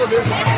特别爽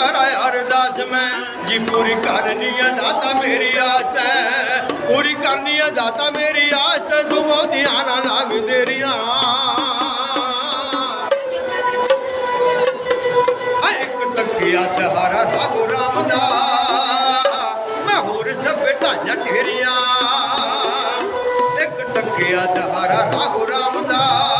ਕਰ ਅਰਦਾਸ ਮੈਂ, ਜੀ ਪੂਰੀ ਕਰਨੀ ਆ ਦਾਤਾ ਮੇਰੀ ਆਸ ਹੈ। ਪੂਰੀ ਕਰਨੀ ਆ ਦਾਤਾ ਮੇਰੀ ਆਸ ਤੈ ਤੂੰ ਬਹੁਤੀਆਂ ਨਾ ਨਾਮ ਦੇਰੀਆਂ ਇੱਕ ਤੱਕਿਆ ਸਹਾਰਾ ਸਾਗੂ ਰਾਮ ਦਾ। ਮੈਂ ਹੋਰ ਸਭ ਢਾਈਆਂ ਢੇਰੀਆਂ। ਇੱਕ ਤੱਕਿਆ ਸਹਾਰਾ ਰਾਗੂ ਰਾਮ ਦਾ।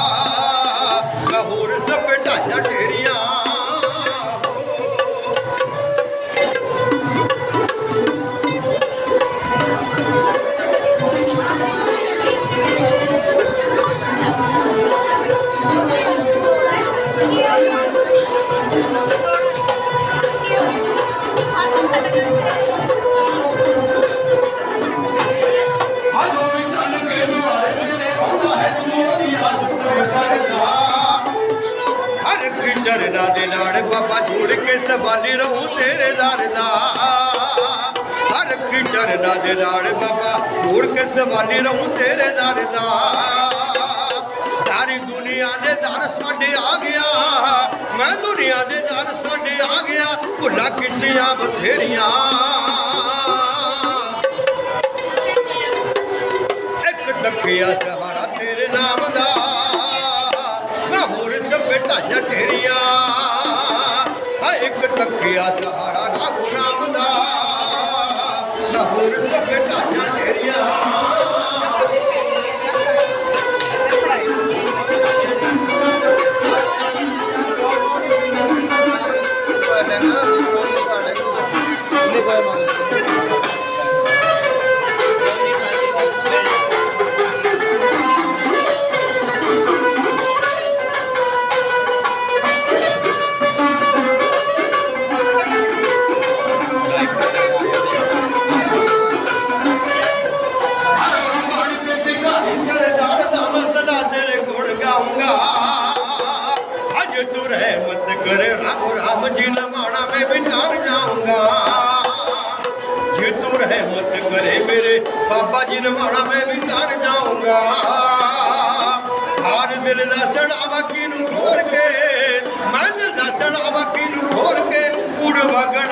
ਬਾਬਾ ਜੋੜ ਕੇ ਸਵਾਲੀ ਰਹੂੰ ਤੇਰੇ ਦਰ ਦਾ? ਹਰ ਇੱਕ ਚਰਨਾ ਦੇ ਨਾਲ ਬਾਬਾ ਜੋੜ ਕੇ ਸਵਾਲੀ ਰਹੂੰ ਤੇਰੇ ਦਰ ਦਾ? ਸਾਰੀ ਦੁਨੀਆ ਦੇ ਦਰ ਸਾਡੇ ਆ ਗਿਆ। ਮੈਂ ਦੁਨੀਆ ਦੇ ਦਰ ਸਾਡੇ ਆ ਗਿਆ। ਭੁੱਲਾ ਕਿੱਟੀਆਂ ਬਥੇਰੀਆਂ। ਇੱਕ ਦੱਕਿਆ ਸਹਾਰਾ ਤੇਰੇ ਨਾਮ ਦਾ। ਮੈਂ ਹੋਰ ਸਭ ਢਾਈਆਂ ਢੇਰੀਆਂ। ਇੱਕ ਤੱਕਿਆ ਸਹਾਰਾ ਰਾਗੂ ਨਾਮ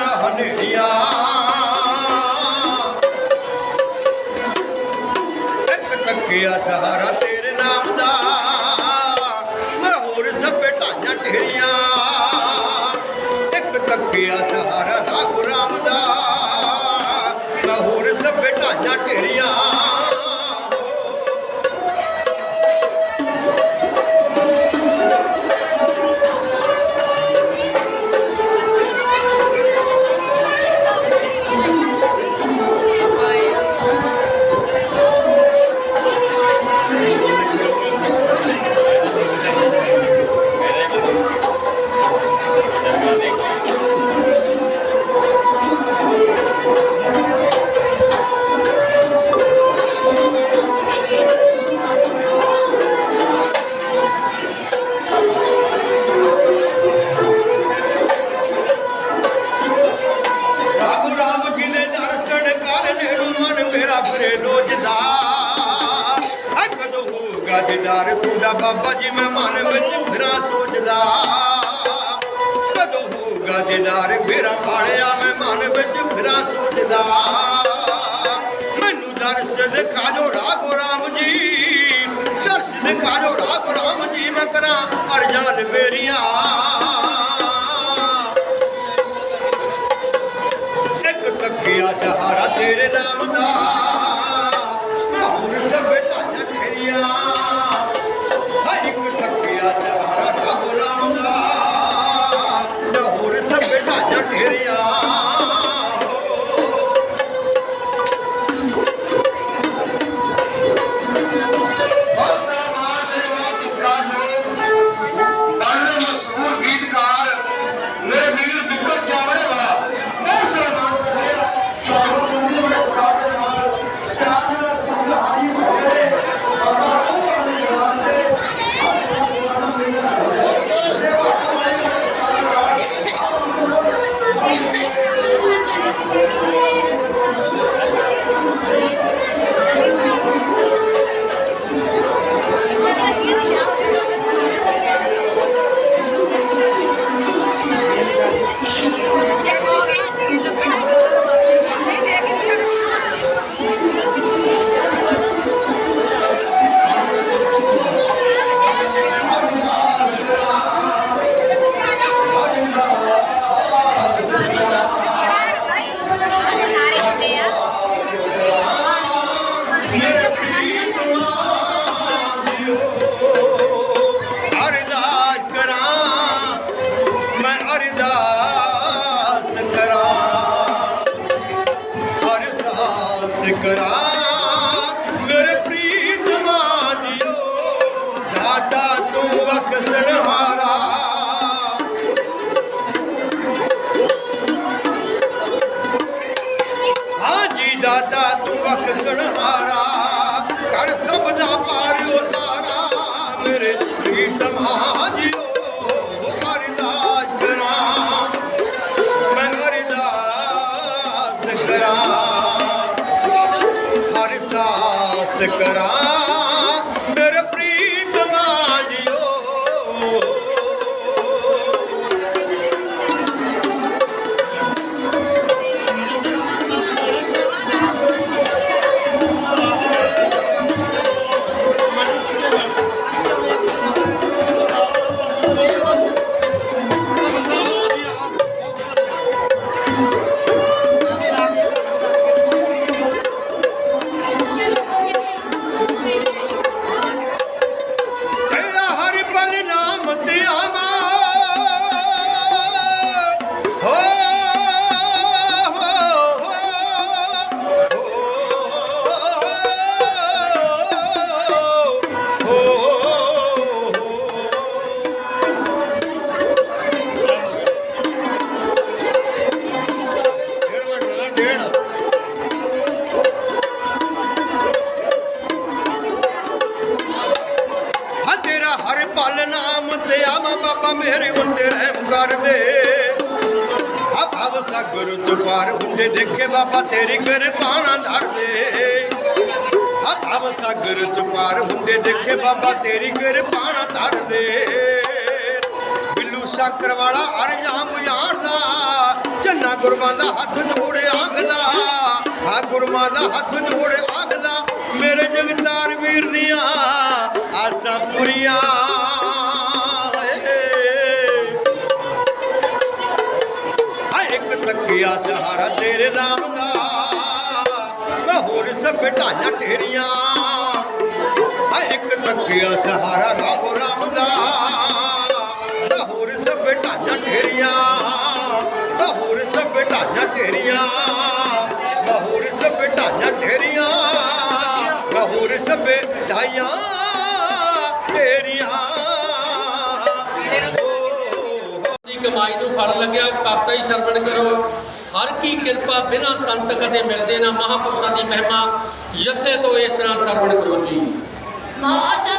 ਵਗਣਾ ਹਨੇਰੀਆਂ। ਇੱਕ ਤੱਕਿਆ ਸਹਾਰਾ ਤੇਰੇ ਨਾਮ ਦਾ। ਮੈਂ ਹੋਰ ਸਭ ਢਾਈਆਂ ਢੇਰੀਆਂ। ਇੱਕ ਤੱਕਿਆ ਸਹਾਰਾ ਰਾਮ ਜੀ ਮੈਂ ਕਰਾਂ ਅਰਜ਼ਾਨ ਮੇਰੀਆਂ। ਇੱਕ ਤੱਕਿਆ ਸਹਾਰਾ ਤੇਰੇ ਨਾਮ ਦਾ। ਹੋਰ ਸਭ ਢਾਈਆਂ ਖਰੀਆਂ। ਹਰ ਇੱਕ ਤੱਕਿਆ ਸਹਾਰਾ ਰੱਬ ਨਾਮ ਦਾ। ਹੋਰ ਸਭ ਢਾਈਆਂ ਖਰੀਆਂ। करार ਤੇਰੀ ਕਿਰਪਾ ਨਾਲ ਧਰ ਦੇ। ਬਿੱਲੂ ਸਾਕਰ ਵਾਲਾ ਅਰਜਾਮ ਯਾਰਦਾ। ਚੰਨਾ ਗੁਰਮਾਂ ਦਾ ਹੱਥ ਜੋੜੇ ਆਖਦਾ। ਆ ਗੁਰਮਾਂ ਦਾ ਹੱਥ ਜੋੜੇ ਆਖਦਾ। ਮੇਰੇ ਜਗਤਾਰ ਵੀਰ ਦੀਆਂ ਆਸਾਂ ਪੂਰੀਆਂ ਏ। ਆ ਇੱਕ ਤੱਕਿਆ ਸਹਾਰਾ ਤੇਰੇ ਨਾਮ ਦਾ। ਮੈਂ ਹੋਰ ਸਭ ਢਾਈਆਂ ਤੇਰੀਆਂ। ਇੱਕ ਤੱਕਿਆ ਸਹਾਰਾ ਰਾਗੋ ਰਾਮ ਦਾ ਹੋਰ ਸਭ ਢਾਈਆਂ ਤੇਰੀਆਂ ਹੋਰ ਸਭ ਢਾਈਆਂ ਤੇਰੀਆਂ ਹੋਰ ਸਭ ਢਾਈਆਂ ਤੇਰੀਆਂ ਹੋਰ ਸਭ ਢਾਈਆਂ ਤੇਰੀਆਂ ਕਮਾਈ ਨੂੰ ਫਲ ਲੱਗਿਆ, ਕਰਤਾ ਹੀ ਸਰਵਣ ਕਰੋ। ਹਰ ਕੀ ਕਿਰਪਾ ਬਿਨਾਂ ਸੰਤ ਕਦੇ ਮਿਲਦੇ ਨਾ ਮਹਾਪੁਰਸ਼ਾਂ ਦੀ ਮਹਿਮਾ। ਜਥੇ ਤੋਂ ਇਸ ਤਰ੍ਹਾਂ ਸਰਵਣ ਕਰੋ ਜੀ। ਮੌਸਮ ਤੋਂ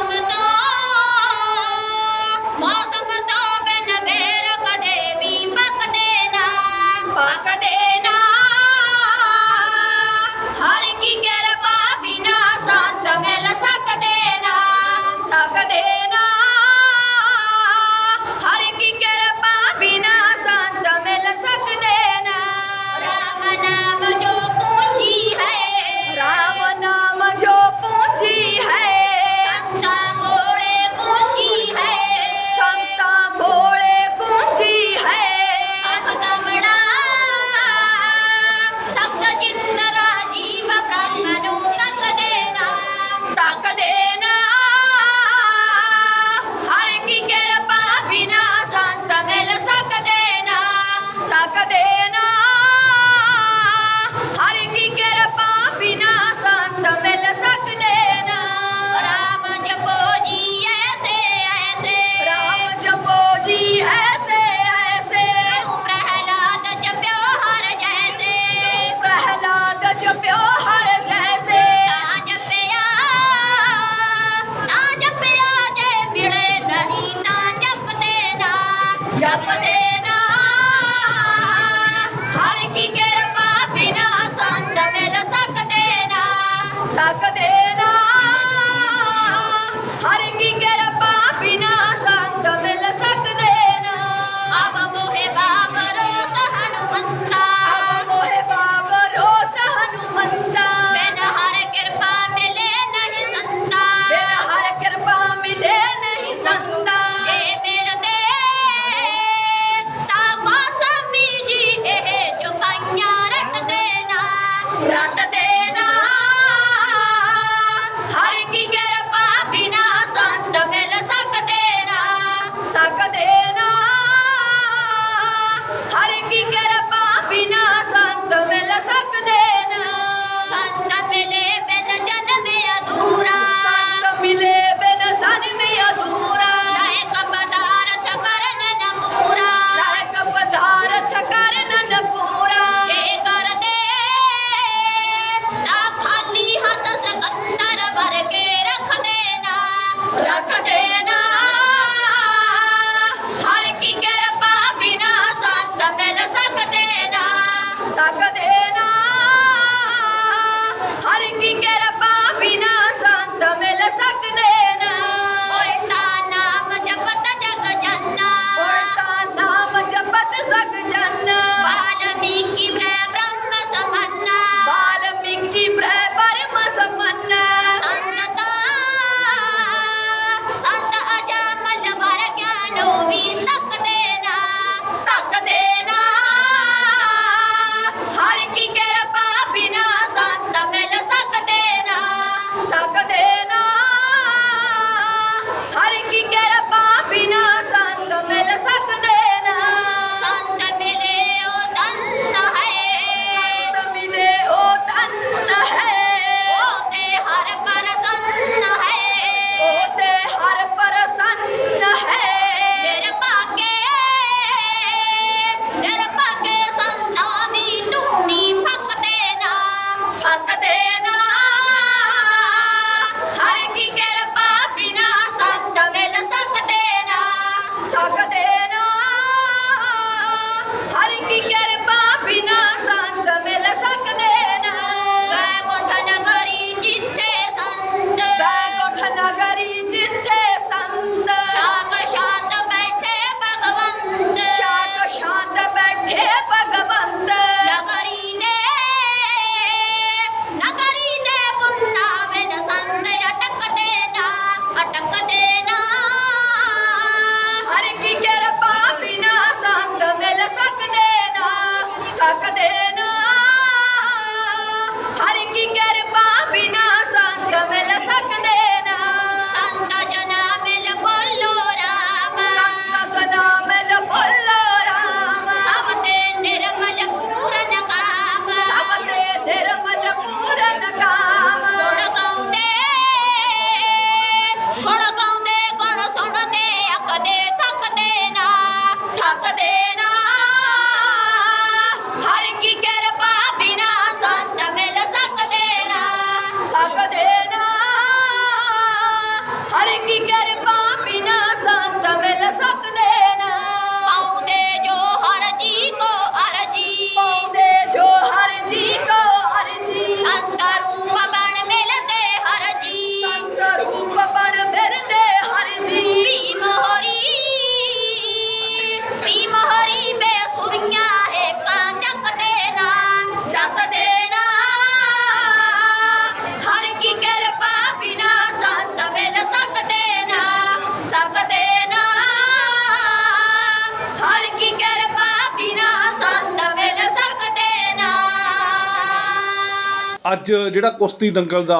ਅੱਜ ਜਿਹੜਾ ਕੁਸ਼ਤੀ ਦੰਗਲ ਦਾ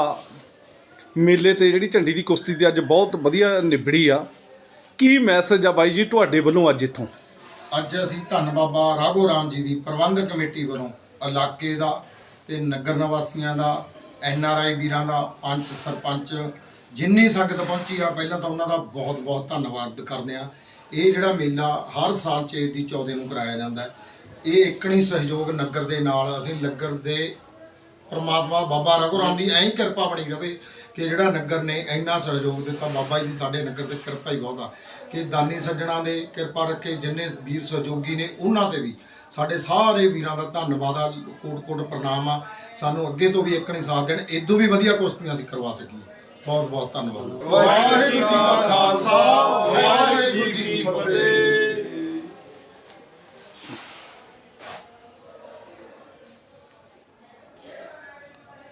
ਮੇਲੇ ਤੇ ਜਿਹੜੀ ਝੰਡੀ ਦੀ ਕੁਸ਼ਤੀ ਤੇ ਅੱਜ ਬਹੁਤ ਵਧੀਆ ਨਿਬੜੀ ਆ, ਕੀ ਮੈਸੇਜ ਆ ਬਾਈ ਜੀ ਤੁਹਾਡੇ ਵੱਲੋਂ ਅੱਜ ਇੱਥੋਂ? ਅੱਜ ਅਸੀਂ ਧੰਨ ਬਾਬਾ ਰਾਘੋ ਰਾਮ ਜੀ ਦੀ ਪ੍ਰਬੰਧਕ ਕਮੇਟੀ ਵੱਲੋਂ ਇਲਾਕੇ ਦਾ ਤੇ ਨਗਰ ਨਿਵਾਸੀਆਂ ਦਾ, ਐਨ ਆਰ ਆਈ ਵੀਰਾਂ ਦਾ, ਪੰਚ ਸਰਪੰਚ ਜਿੰਨੀ ਸੰਗਤ ਪਹੁੰਚੀ ਆ, ਪਹਿਲਾਂ ਤਾਂ ਉਹਨਾਂ ਦਾ ਬਹੁਤ ਬਹੁਤ ਧੰਨਵਾਦ ਕਰਦੇ ਆ ਇਹ ਜਿਹੜਾ ਮੇਲਾ ਹਰ ਸਾਲ ਚੇਤ ਦੀ 14 ਨੂੰ ਕਰਾਇਆ ਜਾਂਦਾ ਹੈ। ਇਹ ਇਕਣੀ ਸਹਿਯੋਗ ਨਗਰ ਦੇ ਨਾਲ, ਅਸੀਂ ਨਗਰ ਦੇ ਪਰਮਾਤਮਾ ਬਾਬਾ ਰਘੁਰਾਮ ਦੀ ਐਂ ਕਿਰਪਾ ਬਣੀ ਰਹੇ ਕਿ ਜਿਹੜਾ ਨਗਰ ਨੇ ਇੰਨਾ ਸਹਿਯੋਗ ਦਿੱਤਾ, ਬਾਬਾ ਜੀ ਦੀ ਸਾਡੇ ਨਗਰ ਤੇ ਕਿਰਪਾ ਹੀ ਬਹੁਤ ਆ ਕਿ ਦਾਨੀ ਸੱਜਣਾ ਨੇ ਕਿਰਪਾ ਰੱਖੇ, ਜਿੰਨੇ ਵੀਰ ਸਹਿਯੋਗੀ ਨੇ ਉਹਨਾਂ ਤੇ ਵੀ ਸਾਡੇ ਸਾਰੇ ਵੀਰਾਂ ਦਾ ਧੰਨਵਾਦ ਆ, ਕੋਟ-ਕੋਟ ਪ੍ਰਣਾਮ ਆ। ਸਾਨੂੰ ਅੱਗੇ ਤੋਂ ਵੀ ਇੱਕ ਨਹੀਂ ਸਾਥ ਦੇਣ ਇਦੋਂ ਵੀ ਵਧੀਆ ਕੁਸ਼ਤੀਆਂ ਅਸੀਂ ਕਰਵਾ ਸਕੀਏ। ਬਹੁਤ ਬਹੁਤ ਧੰਨਵਾਦ। ਵਾਹਿਗੁਰੂ ਜੀ ਕਾ ਖਾਲਸਾ, ਵਾਹਿਗੁਰੂ ਜੀ ਕੀ ਫਤਿਹ।